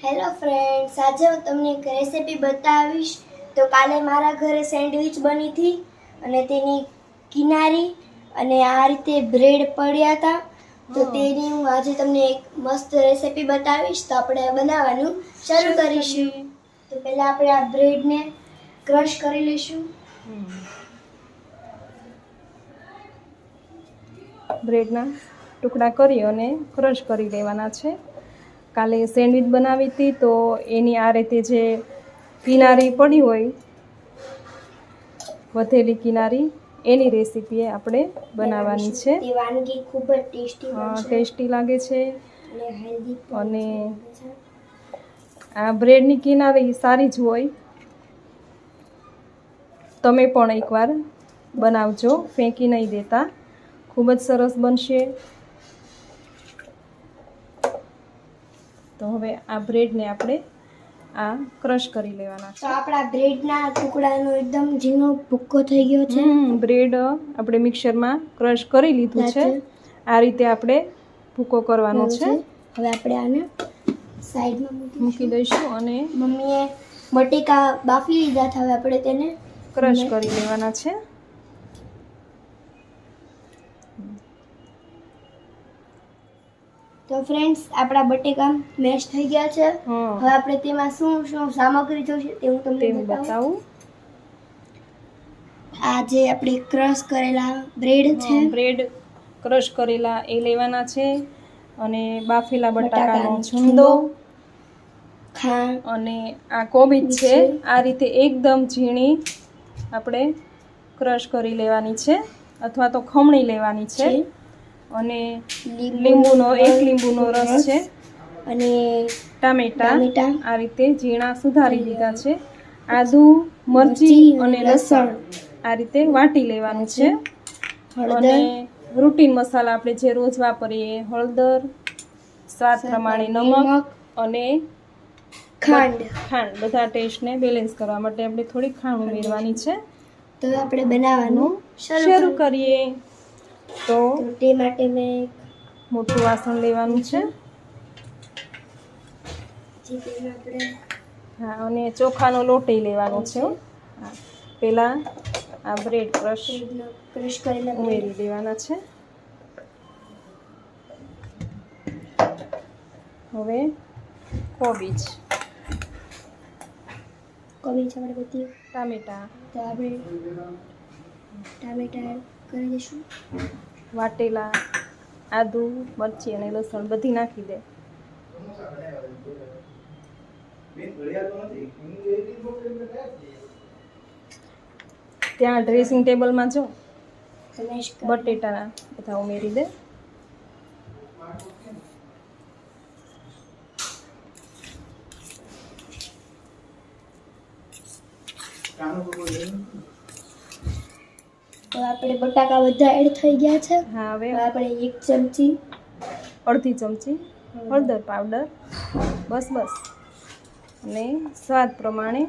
Hello friends આજે હું તમને એક રેસિપી બતાવીશ. તો કાલે મારા ઘરે સેન્ડવિચ બની હતી અને તેની કિનારી અને આ રીતે બ્રેડ પડ્યા હતા. તો તેની હું આજે તમને એક મસ્ત રેસીપી બતાવીશ. તો આપણે બનાવવાનું શરૂ કરીશું. તો પહેલાં આપણે આ બ્રેડને ક્રશ કરી લઈશું. બ્રેડના ટુકડા કરી અને ક્રશ કરી લેવાના છે. કાલે સેન્ડવિચ બનાવી હતી તો એની આ રીતે જે કિનારી પડી હોય વધેલી કિનારી એની રેસીપી આપણે બનાવવાની છે. વાનગી ખૂબ જ ટેસ્ટી ટેસ્ટી લાગે છે. અને આ બ્રેડની કિનારી સારી જ હોય. તમે પણ એકવાર બનાવજો ફેંકી નહીં દેતા. ખૂબ જ સરસ બનશે. તો હવે આ બ્રેડને આપણે આ ક્રશ કરી લેવાના તો આપણા બ્રેડના ટુકડાનો એકદમ ઝીણો ભૂક્કો થઈ ગયો છે. છે બ્રેડ આપણે મિક્સરમાં ક્રશ કરી લીધું છે. આ રીતે આપણે ભૂકો કરવાનો છે. હવે આપણે આને સાઈડમાં મૂકી મૂકી દઈશું અને મમ્મીએ બટેકા બાફી લીધા હતા હવે આપણે તેને ક્રશ કરી લેવાના છે. તો ફ્રેન્ડ્સ આપણા બટેકા મેશ થઈ ગયા છે. હવે આપણે તેમાં શું શું સામગ્રી જોઈશે તે હું તમને બતાવું. આ જે આપણે ક્રશ કરેલા બ્રેડ છે. બ્રેડ ક્રશ કરેલા એ લેવાના છે. અને બાફેલા બટાકાનો છુંદો. ખાંડ. અને આ કોબીજ છે. આ રીતે એકદમ ઝીણી આપણે ક્રશ કરી લેવાની છે. અથવા તો ખમણી લેવાની છે. અને લીંબુનો એક લીંબુનો રસ છે. અને ટામેટા. આ રીતે ઝીણા સુધારી લીધા છે. આદુ મરચી અને લસણ. આ રીતે વાટી લેવાનું છે. અને રૂટીન મસાલા આપણે જે રોજ વાપરીએ હળદર સ્વાદ પ્રમાણે નમક અને ખાંડ. ખાંડ. બધા ટેસ્ટને બેલેન્સ કરવા માટે આપણે થોડી ખાંડ ઉમેરવાની છે. તો આપણે બનાવવાનું શરૂ કરીએ. તો તો માટે મેં એક મોટું વાસણ લેવાનું છે. હા અને ચોખાનો લોટ લેવાનો છે. પહેલાં આ બ્રેડ ક્રશ ક્રશ કરેલા ઉમેરી દેવાના છે. હવે કોબીજ. કોબીજ આપણે બધી ટામેટા. તો આપણે ટામેટા કરી દઈશું. વાટેલા આદુ મરચી અને લસણ બધી નાખી દે. ત્યાં ડ્રેસિંગ ટેબલમાં જો બટેટા બધા ઉમેરી દે. તો આપણે બટાકા બધા એડ થઈ ગયા છે. હા હવે આપણે એક ચમચી અડધી ચમચી હળદર પાવડર. બસ બસ. અને સ્વાદ પ્રમાણે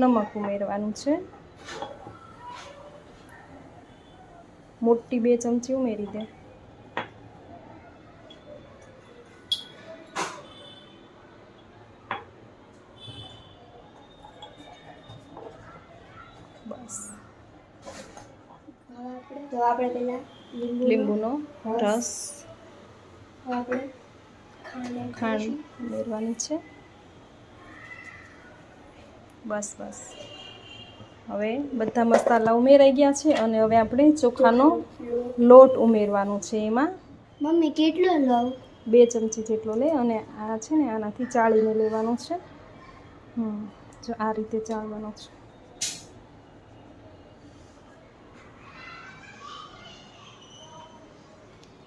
નમક ઉમેરવાનું છે. મોટી બે ચમચી ઉમેરી દે બસ હવે આપણે તો આપણે પહેલા લીંબુ લીંબુનો રસ ખાંડ ઉમેરવાની છે. બસ બસ. હવે બધા મસાલા ઉમેરાઈ ગયા છે અને હવે આપણે ચોખાનો લોટ ઉમેરવાનો છે એમાં. મમ્મી કેટલો લઉં? બે ચમચી જેટલો લે અને આ છે ને આનાથી ચાળીને લેવાનો છે. હમ જો આ રીતે ચાળવાનો છે.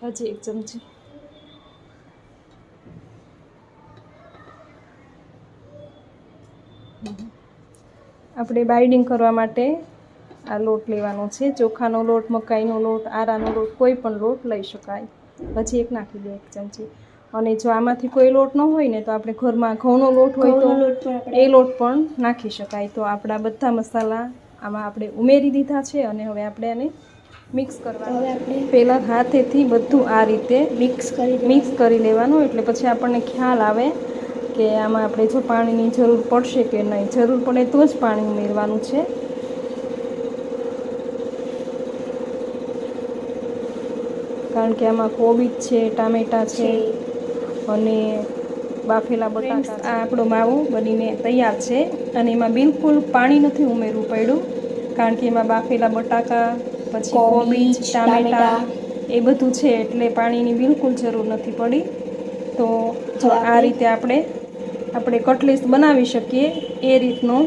હજી એક ચમચી આપણે બાઇડિંગ કરવા માટે આ લોટ લેવાનો છે. ચોખાનો લોટ મકાઈનો લોટ આરાનો લોટ કોઈ પણ લોટ લઈ શકાય. પછી એક નાખી દે એક ચમચી અને જો આમાંથી કોઈ લોટ ન હોય ને તો આપણે ઘરમાં ઘઉંનો લોટ હોય તો એ લોટ પણ નાખી શકાય. તો આપણા બધા મસાલા આમાં આપણે ઉમેરી દીધા છે અને હવે આપણે આને મિક્સ કરવાનું હવે આપણે પહેલાં હાથેથી બધું આ રીતે મિક્સ કરી મિક્સ કરી લેવાનું એટલે પછી આપણને ખ્યાલ આવે કે આમાં આપણે જો પાણીની જરૂર પડશે કે નહીં. જરૂર પડે તો જ પાણી ઉમેરવાનું છે. કારણ કે આમાં કોબીજ છે ટામેટા છે અને બાફેલા બટાકા આ આપણો માવો બનીને તૈયાર છે અને એમાં બિલકુલ પાણી નથી ઉમેરવું પડ્યું. કારણ કે એમાં બાફેલા બટાકા પછી કોબીજ કોબીજ, ટામેટા એ બધું છે એટલે પાણીની બિલકુલ જરૂર નથી પડી. તો આ રીતે આપણે આપણે કટલેસ બનાવી શકીએ. એ રીતનો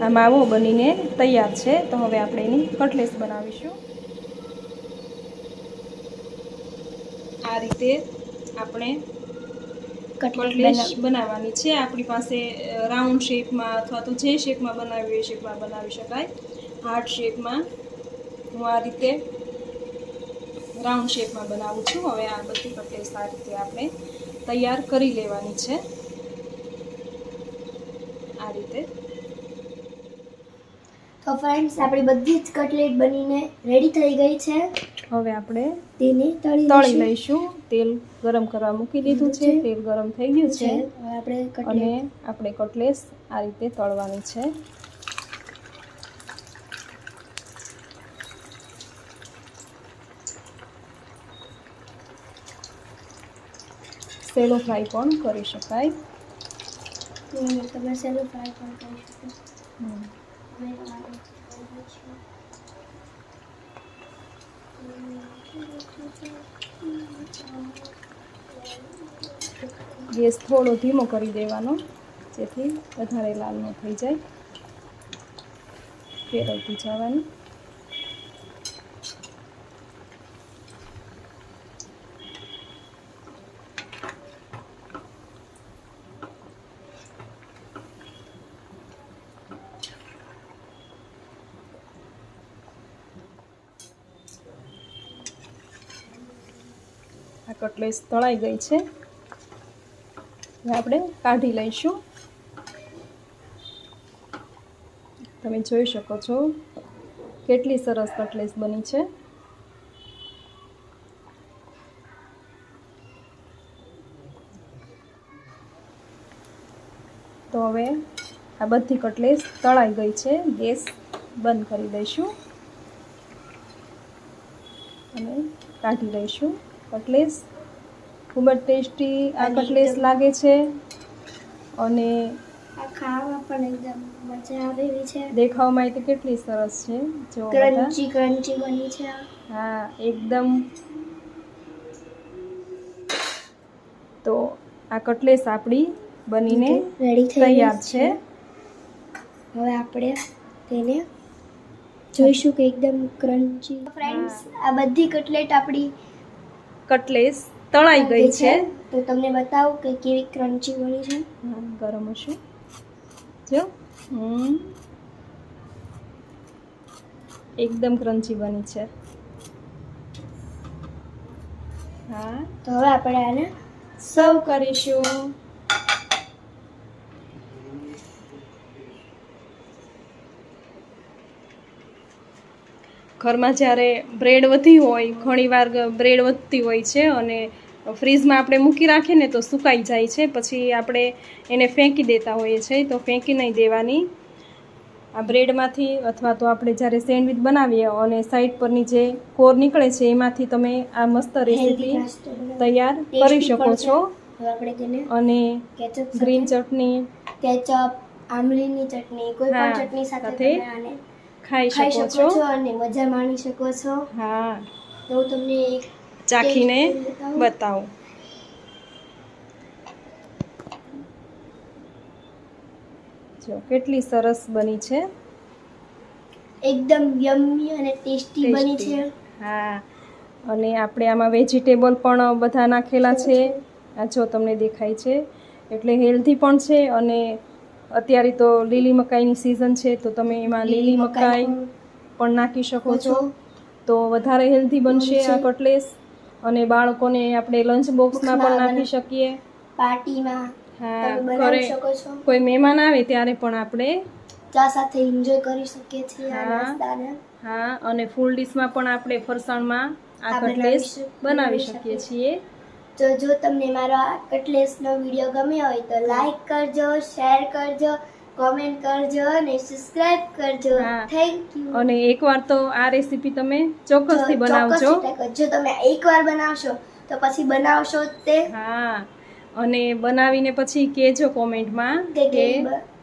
આ માવો બનીને તૈયાર છે. તો હવે આપણે એની કટલેસ બનાવીશું. આ રીતે આપણે કટલેસ બનાવવાની છે. આપણી પાસે રાઉન્ડ શેપમાં અથવા તો જે શેપમાં બનાવી હોય એ શેપમાં બનાવી શકાય. હાર્ટ શેપમાં હું આ રીતે રાઉન્ડ શેપમાં બનાવું છું. હવે આ બધી કટલેસ આ રીતે આપણે તૈયાર કરી લેવાની છે. આ રીતે. તો ફ્રેન્ડ્સ આપણી બધી જ કટલેટ બનીને રેડી થઈ ગઈ છે. હવે આપણે તેને તળી તળી લઈશું. તેલ ગરમ કરવા મૂકી દીધું છે. તેલ ગરમ થઈ ગયું છે. છે હવે આપણે અને આપણે કટલેસ આ રીતે તળવાની છે. સેલો ફ્રાય પણ કરી શકાય. તમે સેલો ફ્રાય પણ કરી શકો. ગેસ થોડો ધીમો કરી દેવાનો જેથી વધારે લાલ ન થઈ જાય. ફેરવતી જવાની. કટલેસ તળાઈ ગઈ છે. હવે આપણે કાઢી લઈશું. તમે જોઈ શકો છો કેટલી સરસ કટલેસ બની છે. તો હવે આ બધી કટલેસ તળાઈ ગઈ છે. ગેસ બંધ કરી દઈશું. અને કાઢી લઈશું. કટલેસ. ખૂબ જ ટેસ્ટી આ કટલેસ લાગે છે. અને આ ખાવા પણ એકદમ મજા આવે દેખાવમાં એ તો કેટલી સરસ છે. જો ક્રન્ચી ક્રન્ચી બની છે હા એકદમ. તો આ કટલેસ આપણી બનીને તૈયાર છે. હવે આપણે તેને જોઈશું કે એકદમ ક્રન્ચી ફ્રેન્ડ્સ આ બધી કટલેટ આપણી કટલેસ તણાઈ ગઈ છે. તો તમને બતાવું કે કેવી ક્રન્ચી બની છે ગરમ હશે. જો. એકદમ ક્રન્ચી બની છે. હા. તો હવે આપણે આને સર્વ કરીશું. ઘરમાં જ્યારે બ્રેડ વધી હોય ઘણીવાર બ્રેડ વધતી હોય છે અને ફ્રીજમાં આપણે મૂકી રાખીએ ને તો સુકાઈ જાય છે પછી આપણે એને ફેંકી દેતા હોઈએ છીએ તો ફેંકી નહીં દેવાની. આ બ્રેડમાંથી અથવા તો આપણે જ્યારે સેન્ડવિચ બનાવીએ અને સાઈડ પરની જે કોર નીકળે છે એમાંથી તમે આ મસ્ત રેસીપી તૈયાર કરી શકો છો. અને ગ્રીન ચટણી કેચઅપ આમલીની ચટણી કોઈ પણ ચટણી સાથે ખાઈ શકો છો. અને મજા માણી શકો છો. હા. તો હું તમને એક ચાખીને બતાવું. જો કેટલી સરસ બની છે. એકદમ યમ્મી અને ટેસ્ટી બની છે. હા. અને આપણે આમાં વેજીટેબલ પણ બધા નાખેલા છે? આ જો તમને દેખાય છે. એટલે હેલ્ધી પણ છે અને અત્યારે તો લીલી મકાઈની સિઝન છે તો તમે એમાં લીલી મકાઈ પણ નાખી શકો છો. તો વધારે હેલ્ધી બનશે આ કટલેસ અને બાળકોને આપણે લંચ બોક્સમાં પણ નાખી શકીએ. પાર્ટીમાં હા ઘરે શકો છો. કોઈ મહેમાન આવે ત્યારે પણ આપણે ચા સાથે એન્જોય કરી શકીએ છીએ હા. હા અને ફૂલ ડીશમાં પણ આપણે ફરસાણમાં આ કટલેસ બનાવી શક- બનાવી બનાવી શકીએ શકીએ. છીએ. તો જો તમને મારો આ કટલેસનો વીડિયો ગમ્યો હોય તો લાઈક કરજો શેર કરજો કોમેન્ટ કરજો અને સબસ્ક્રાઇબ કરજો. થેન્ક યુ અને એકવાર તો આ રેસીપી તમે ચોક્કસથી બનાવજો. જો તમે એકવાર બનાવશો તો પછી બનાવશો તે. હા. અને બનાવીને પછી કહેજો કોમેન્ટમાં કે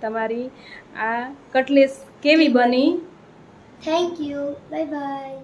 તમારી આ કટલેસ કેવી બની. Thank you bye bye